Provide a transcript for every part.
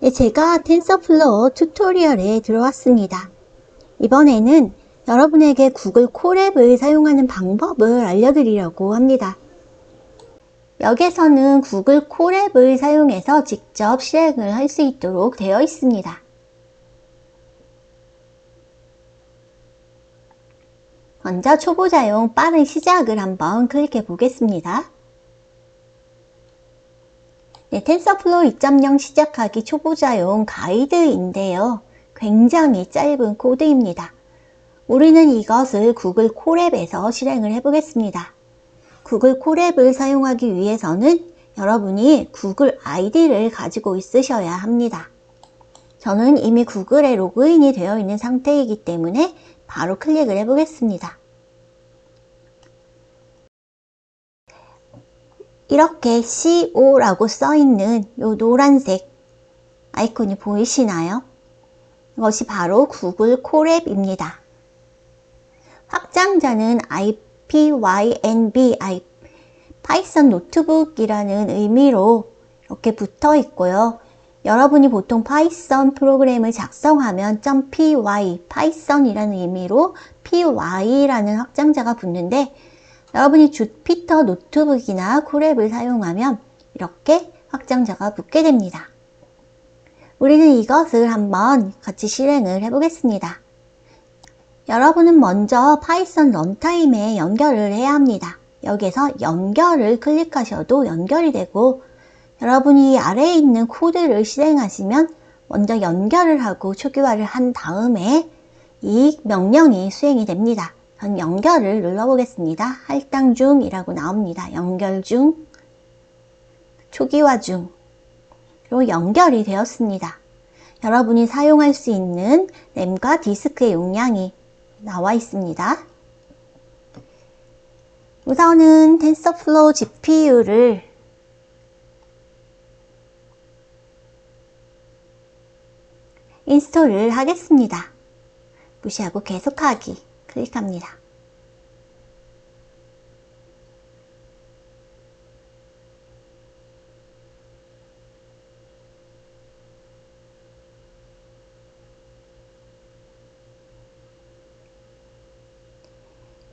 네, 제가 텐서플로우 튜토리얼에 들어왔습니다. 이번에는 여러분에게 구글 콜앱을 사용하는 방법을 알려드리려고 합니다. 여기서는 구글 콜앱을 사용해서 직접 실행을 할 수 있도록 되어 있습니다. 먼저 초보자용 빠른 시작을 한번 클릭해 보겠습니다. 네, 텐서플로우 2.0 시작하기 초보자용 가이드인데요. 굉장히 짧은 코드입니다. 우리는 이것을 구글 콜앱에서 실행을 해보겠습니다. 구글 콜앱을 사용하기 위해서는 여러분이 구글 아이디를 가지고 있으셔야 합니다. 저는 이미 구글에 로그인이 되어 있는 상태이기 때문에 바로 클릭을 해보겠습니다. 이렇게 CO라고 써있는 이 노란색 아이콘이 보이시나요? 이것이 바로 구글 콜앱입니다. 확장자는 IPYNB, 파이썬 노트북이라는 의미로 이렇게 붙어 있고요. 여러분이 보통 파이썬 프로그램을 작성하면 .py, 파이썬이라는 의미로 py라는 확장자가 붙는데 여러분이 주피터 노트북이나 콜앱을 사용하면 이렇게 확장자가 붙게 됩니다. 우리는 이것을 한번 같이 실행을 해보겠습니다. 여러분은 먼저 파이썬 런타임에 연결을 해야 합니다. 여기서 연결을 클릭하셔도 연결이 되고 여러분이 아래에 있는 코드를 실행하시면 먼저 연결을 하고 초기화를 한 다음에 이 명령이 수행이 됩니다. 전 연결을 눌러보겠습니다. 할당 중이라고 나옵니다. 연결 중, 초기화 중, 그리고 연결이 되었습니다. 여러분이 사용할 수 있는 램과 디스크의 용량이 나와 있습니다. 우선은 텐서플로우 GPU를 인스톨을 하겠습니다. 무시하고 계속하기 클릭합니다.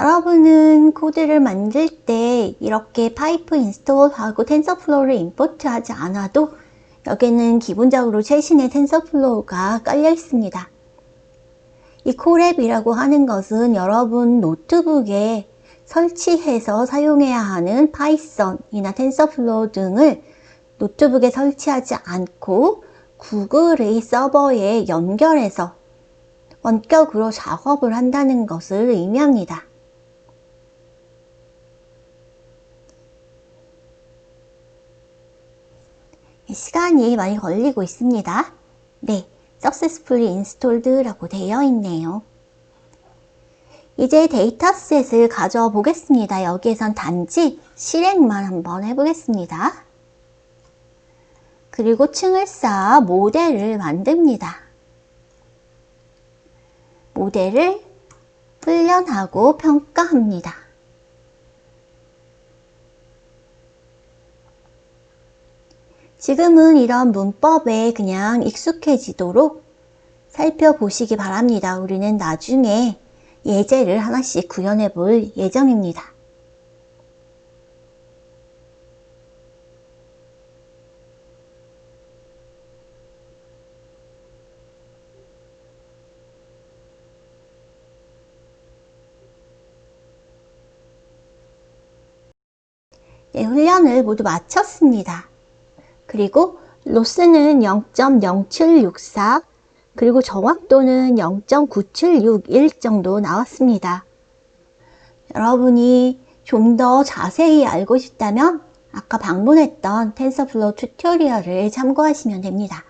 여러분은 코드를 만들 때 이렇게 파이프 인스톨하고 텐서플로우를 임포트 하지 않아도 여기는 기본적으로 최신의 텐서플로우가 깔려 있습니다. 이 콜앱이라고 하는 것은 여러분 노트북에 설치해서 사용해야 하는 파이썬이나 텐서플로우 등을 노트북에 설치하지 않고 구글의 서버에 연결해서 원격으로 작업을 한다는 것을 의미합니다. 시간이 많이 걸리고 있습니다. 네, successfully installed라고 되어 있네요. 이제 데이터셋을 가져와 보겠습니다. 여기에선 단지 실행만 한번 해보겠습니다. 그리고 층을 쌓아 모델을 만듭니다. 모델을 훈련하고 평가합니다. 지금은 이런 문법에 그냥 익숙해지도록 살펴보시기 바랍니다. 우리는 나중에 예제를 하나씩 구현해 볼 예정입니다. 네, 훈련을 모두 마쳤습니다. 그리고 로스는 0.0764 그리고 정확도는 0.9761 정도 나왔습니다. 여러분이 좀 더 자세히 알고 싶다면 아까 방문했던 텐서플로우 튜토리얼을 참고하시면 됩니다.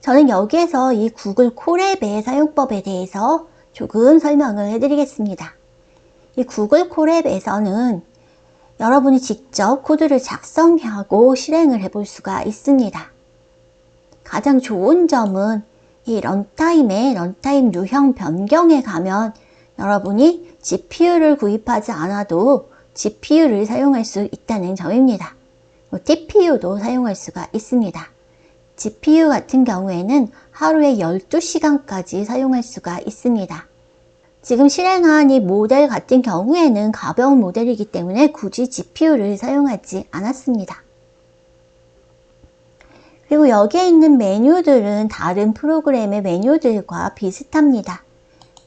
저는 여기에서 이 구글 콜앱의 사용법에 대해서 조금 설명을 해드리겠습니다. 이 구글 콜앱에서는 여러분이 직접 코드를 작성하고 실행을 해볼 수가 있습니다. 가장 좋은 점은 이 런타임의 런타임 유형 변경에 가면 여러분이 GPU를 구입하지 않아도 GPU를 사용할 수 있다는 점입니다. TPU도 사용할 수가 있습니다. GPU 같은 경우에는 하루에 12시간까지 사용할 수가 있습니다. 지금 실행한 이 모델 같은 경우에는 가벼운 모델이기 때문에 굳이 GPU를 사용하지 않았습니다. 그리고 여기에 있는 메뉴들은 다른 프로그램의 메뉴들과 비슷합니다.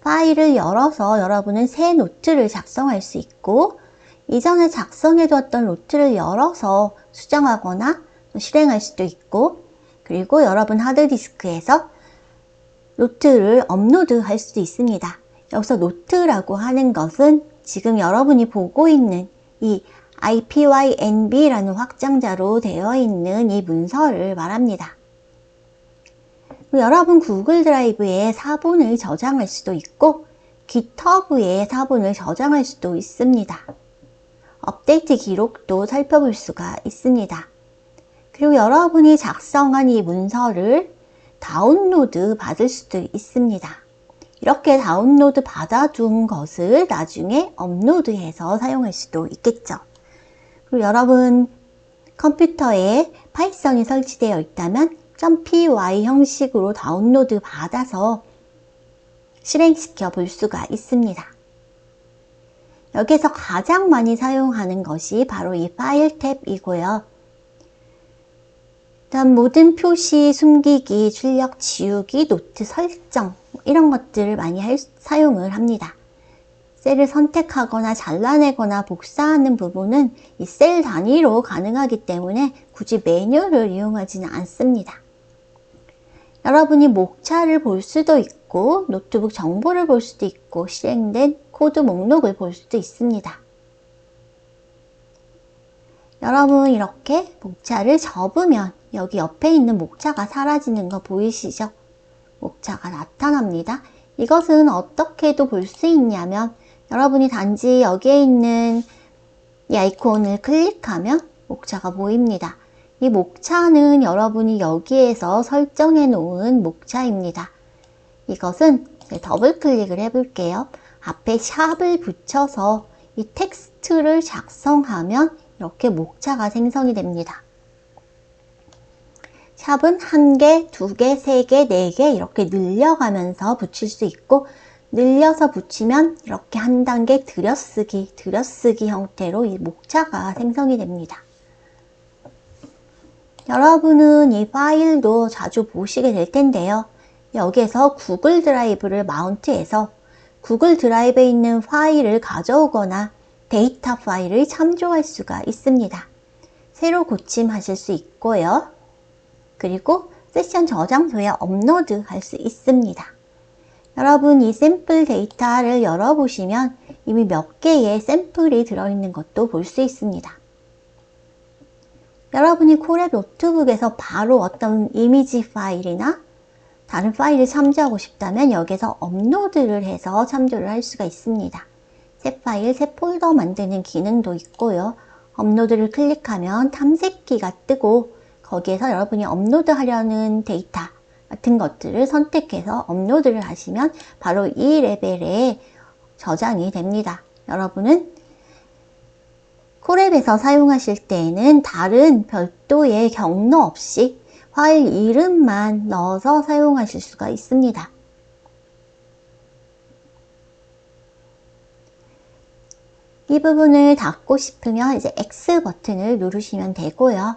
파일을 열어서 여러분은 새 노트를 작성할 수 있고 이전에 작성해 두었던 노트를 열어서 수정하거나 실행할 수도 있고 그리고 여러분 하드디스크에서 노트를 업로드 할 수도 있습니다. 여기서 노트라고 하는 것은 지금 여러분이 보고 있는 이 IPYNB라는 확장자로 되어 있는 이 문서를 말합니다. 여러분 구글 드라이브에 사본을 저장할 수도 있고 GitHub에 사본을 저장할 수도 있습니다. 업데이트 기록도 살펴볼 수가 있습니다. 그리고 여러분이 작성한 이 문서를 다운로드 받을 수도 있습니다. 이렇게 다운로드 받아둔 것을 나중에 업로드해서 사용할 수도 있겠죠. 그리고 여러분 컴퓨터에 파이썬이 설치되어 있다면 .py 형식으로 다운로드 받아서 실행시켜 볼 수가 있습니다. 여기서 가장 많이 사용하는 것이 바로 이 파일 탭이고요. 다음 모든 표시 숨기기, 출력 지우기, 노트 설정 이런 것들을 많이 할, 사용을 합니다. 셀을 선택하거나 잘라내거나 복사하는 부분은 이 셀 단위로 가능하기 때문에 굳이 메뉴를 이용하지는 않습니다. 여러분이 목차를 볼 수도 있고 노트북 정보를 볼 수도 있고 실행된 코드 목록을 볼 수도 있습니다. 여러분 이렇게 목차를 접으면 여기 옆에 있는 목차가 사라지는 거 보이시죠? 목차가 나타납니다. 이것은 어떻게도 볼 수 있냐면 여러분이 단지 여기에 있는 이 아이콘을 클릭하면 목차가 보입니다. 이 목차는 여러분이 여기에서 설정해 놓은 목차입니다. 이것은 더블 클릭을 해 볼게요. 앞에 샵을 붙여서 이 텍스트를 작성하면 이렇게 목차가 생성이 됩니다. 샵은 한 개, 두 개, 세 개, 네 개 이렇게 늘려가면서 붙일 수 있고 늘려서 붙이면 이렇게 한 단계 들여쓰기, 들여쓰기 형태로 이 목차가 생성이 됩니다. 여러분은 이 파일도 자주 보시게 될 텐데요. 여기에서 구글 드라이브를 마운트해서 구글 드라이브에 있는 파일을 가져오거나 데이터 파일을 참조할 수가 있습니다. 새로 고침하실 수 있고요. 그리고 세션 저장소에 업로드 할 수 있습니다. 여러분 이 샘플 데이터를 열어보시면 이미 몇 개의 샘플이 들어있는 것도 볼 수 있습니다. 여러분이 콜랩 노트북에서 바로 어떤 이미지 파일이나 다른 파일을 참조하고 싶다면 여기서 업로드를 해서 참조를 할 수가 있습니다. 새 파일, 새 폴더 만드는 기능도 있고요. 업로드를 클릭하면 탐색기가 뜨고 거기에서 여러분이 업로드 하려는 데이터 같은 것들을 선택해서 업로드를 하시면 바로 이 레벨에 저장이 됩니다. 여러분은 코랩에서 사용하실 때에는 다른 별도의 경로 없이 파일 이름만 넣어서 사용하실 수가 있습니다. 이 부분을 닫고 싶으면 이제 X 버튼을 누르시면 되고요.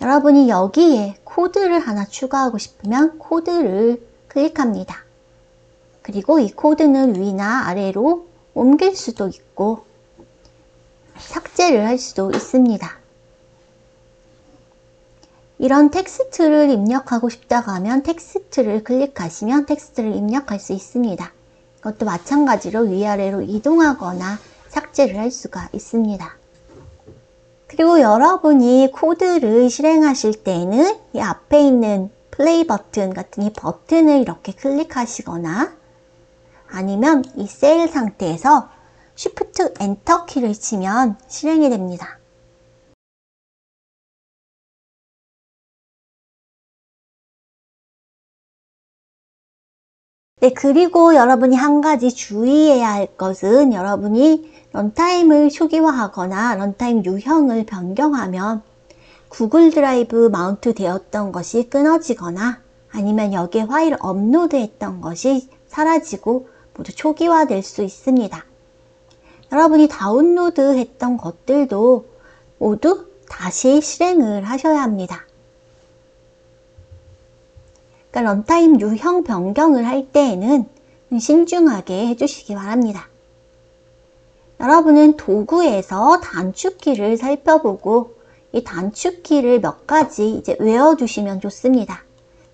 여러분이 여기에 코드를 하나 추가하고 싶으면 코드를 클릭합니다. 그리고 이 코드는 위나 아래로 옮길 수도 있고 삭제를 할 수도 있습니다. 이런 텍스트를 입력하고 싶다고 하면 텍스트를 클릭하시면 텍스트를 입력할 수 있습니다. 이것도 마찬가지로 위아래로 이동하거나 삭제를 할 수가 있습니다. 그리고 여러분이 코드를 실행하실 때는 이 앞에 있는 플레이 버튼 같은 이 버튼을 이렇게 클릭하시거나 아니면 이 셀 상태에서 Shift Enter 키를 치면 실행이 됩니다. 네, 그리고 여러분이 한 가지 주의해야 할 것은 여러분이 런타임을 초기화하거나 런타임 유형을 변경하면 구글 드라이브 마운트 되었던 것이 끊어지거나 아니면 여기에 파일을 업로드했던 것이 사라지고 모두 초기화될 수 있습니다. 여러분이 다운로드 했던 것들도 모두 다시 실행을 하셔야 합니다. 그러니까 런타임 유형 변경을 할 때에는 신중하게 해주시기 바랍니다. 여러분은 도구에서 단축키를 살펴보고 이 단축키를 몇 가지 이제 외워두시면 좋습니다.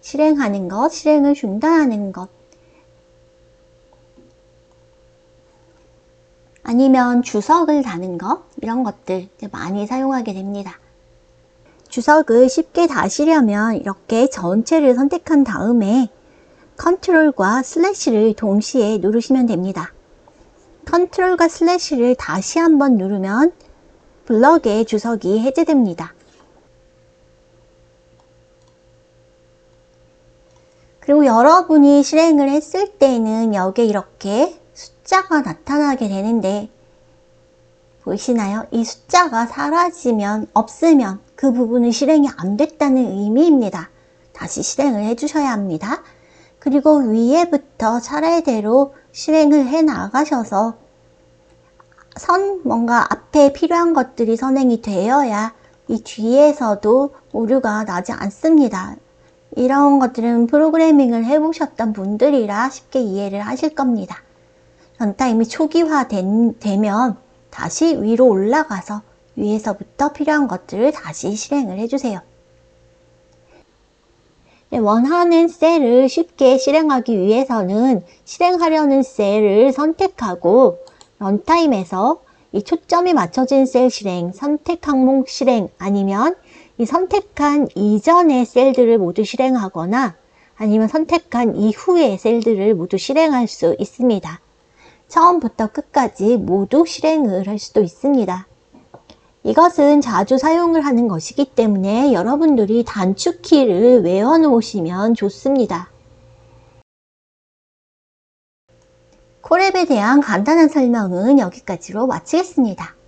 실행하는 것, 실행을 중단하는 것, 아니면 주석을 다는 것, 이런 것들 많이 사용하게 됩니다. 주석을 쉽게 다시려면 이렇게 전체를 선택한 다음에 컨트롤과 슬래시를 동시에 누르시면 됩니다. 컨트롤과 슬래시를 다시 한번 누르면 블럭의 주석이 해제됩니다. 그리고 여러분이 실행을 했을 때는 여기에 이렇게 숫자가 나타나게 되는데 보이시나요? 이 숫자가 사라지면 없으면 그 부분은 실행이 안 됐다는 의미입니다. 다시 실행을 해주셔야 합니다. 그리고 위에부터 차례대로 실행을 해 나가셔서 선 뭔가 앞에 필요한 것들이 선행이 되어야 이 뒤에서도 오류가 나지 않습니다. 이런 것들은 프로그래밍을 해보셨던 분들이라 쉽게 이해를 하실 겁니다. 런타임이 초기화 된, 되면 다시 위로 올라가서 위에서부터 필요한 것들을 다시 실행을 해주세요. 네, 원하는 셀을 쉽게 실행하기 위해서는 실행하려는 셀을 선택하고 런타임에서 이 초점이 맞춰진 셀 실행, 선택 항목 실행 아니면 이 선택한 이전의 셀들을 모두 실행하거나 아니면 선택한 이후의 셀들을 모두 실행할 수 있습니다. 처음부터 끝까지 모두 실행을 할 수도 있습니다. 이것은 자주 사용을 하는 것이기 때문에 여러분들이 단축키를 외워 놓으시면 좋습니다. 코랩에 대한 간단한 설명은 여기까지로 마치겠습니다.